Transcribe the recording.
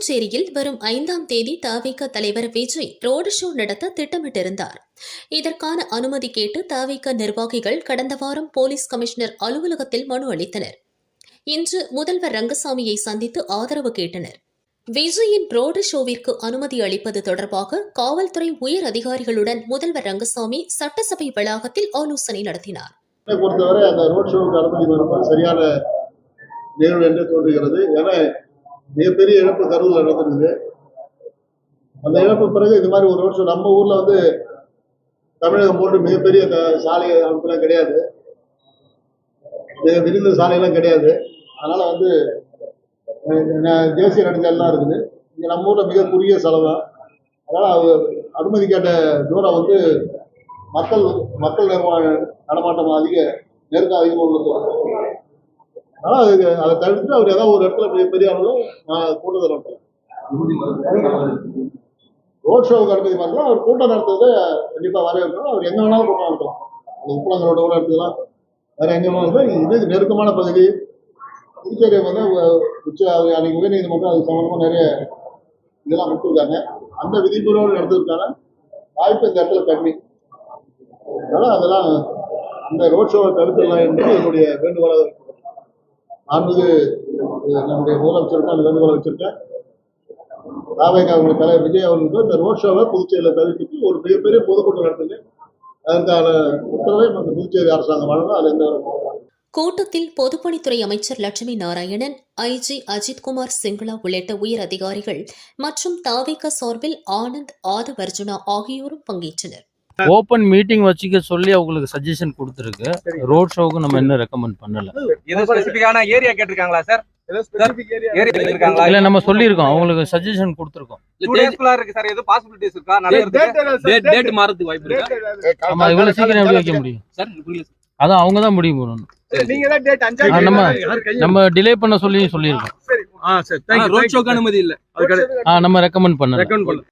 புதுச்சேரியில் வரும் ஐந்தாம் தேதி தவிக தலைவர் விஜய் ரோடு ஷோ நடத்த திட்டமிட்டிருந்தார். இதற்கான அனுமதி கேட்டு தவிக நிர்வாகிகள் கடந்த வாரம் போலீஸ் கமிஷனர் அலுவலகத்தில் மனு அளித்தனர். இன்று முதல்வர் ரங்கசாமியை சந்தித்து ஆதரவு கேட்டனர். விஜயின் ரோடு ஷோவிற்கு அனுமதி அளிப்பது தொடர்பாக காவல்துறை உயர் அதிகாரிகளுடன் முதல்வர் ரங்கசாமி சட்டசபை வளாகத்தில் ஆலோசனை நடத்தினார். பொறுத்தவரை அந்த ரோட் ஷோவுக்கு அனுமதி சரியான நிகழ்வு என்று தோன்றுகிறது. ஏன்னா மிகப்பெரிய இழப்பு கரூரில் நடந்திருக்குது. அந்த இழப்பு பிறகு இது மாதிரி ஒரு வருஷம் நம்ம ஊர்ல வந்து தமிழகம் போன்று மிகப்பெரிய க- சாலை அமைப்புலாம் கிடையாது. மிக விரிந்த சாலையெல்லாம் கிடையாது. அதனால வந்து தேசிய நெடுஞ்சாலாம் இருக்குது. இங்க நம்ம ஊர்ல மிக குறுகிய செலவு. அதனால அவங்க அனுமதி கேட்ட தூரம் வந்து மக்கள் மக்கள் நிர்வாக நடமாட்டம் அதிக நெருக்கம் அதிகமாக உள்ளது. ஆனால் அதுக்கு அதை தவிர்த்து அவர் ஏதாவது ஒரு இடத்துல பெரிய பெரிய அளவில் நான் கூட்டத்தை நடத்துறேன் ரோட் ஷோவுக்கு அனுமதி பண்ணலாம் அவர் கூட்டம் நடத்துறதை கண்டிப்பாக வரவேற்கணும். அவர் எங்கே வேணாலும் கூட்டம் நடத்தலாம். அது உப்பளங்களோட கூட எடுத்துக்கலாம். வேற எங்கே வேணாலும் இது நெருக்கமான பகுதி. புதுச்சேரி வந்து உச்ச அன்னைக்கு உயர்நீதிமன்றம் அது சம்மந்தமாக நிறைய இதெல்லாம் கொடுத்துருக்காங்க. அந்த விதிமுறையோடு நடத்துறதுக்கான வாய்ப்பு இந்த இடத்துல கம்மி. அதனால அதெல்லாம் அந்த ரோட் ஷோவை தடுத்துடலாம் என்பது என்னுடைய வேண்டுகோளாக இருக்கும். ஆன்மீக நம்முடைய முதலமைச்சருக்கும் அந்த வேண்டுகோளை வச்சிருக்கேன். ராவேகா அவங்களுடைய தலைவர் விஜய் அவர்களுக்கு இந்த ரோட் ஷோவை புதுச்சேரியில் தவிர்த்துட்டு ஒரு மிகப்பெரிய பொதுக்கூட்டம் நடத்துங்க அதற்கான உத்தரவை நம்ம புதுச்சேரி அரசாங்கம் வழங்கும் அது எந்த கூட்டத்தில் பொதுப்பணித்துறை அமைச்சர் லட்சுமி நாராயணன் ஐஜி அஜித்குமார் சிங்களா உள்ளிட்ட உயர் அதிகாரிகள் மற்றும் தாவேக சார்பில் ஆனந்த் ஆதவர்ஜுனா ஆகியோரும் பங்கேற்றனர். ஓப்பன் மீட்டிங் வச்சுக்க சொல்லி அவங்களுக்கு சஜஷன் கொடுத்துருக்கு. ரோட் ஷோவுக்கு நம்ம என்ன ரெக்கமெண்ட் பண்ணல. ஏரியா கேட்டிருக்காங்களா சார் இல்ல நம்ம சொல்லியிருக்கோம். அவங்களுக்கு சஜஷன் கொடுத்துருக்கோம். டூ டேஸ்க்குள்ள இருக்கு சார் எதுவும் பாசிபிலிட்டிஸ் இருக்கா? நிறைய டேட் மாறதுக்கு வாய்ப்பு இருக்கா? ஆமா இவ்வளவு சீக்கிரம் எப்படி வைக்க முடியும்? அதான் அவங்க தான் முடிவு பண்ணணும். நீங்க தான் டேட் ஆ, அஞ்சாம் நம்ம நம்ம டிலே பண்ண சொல்லி சொல்லியிருக்கோம். சரி. ஆ சரி ரோட் ஷோக்கு அனுமதி இல்ல. ஆ நம்ம ரெக்கமெண்ட் பண்ணல.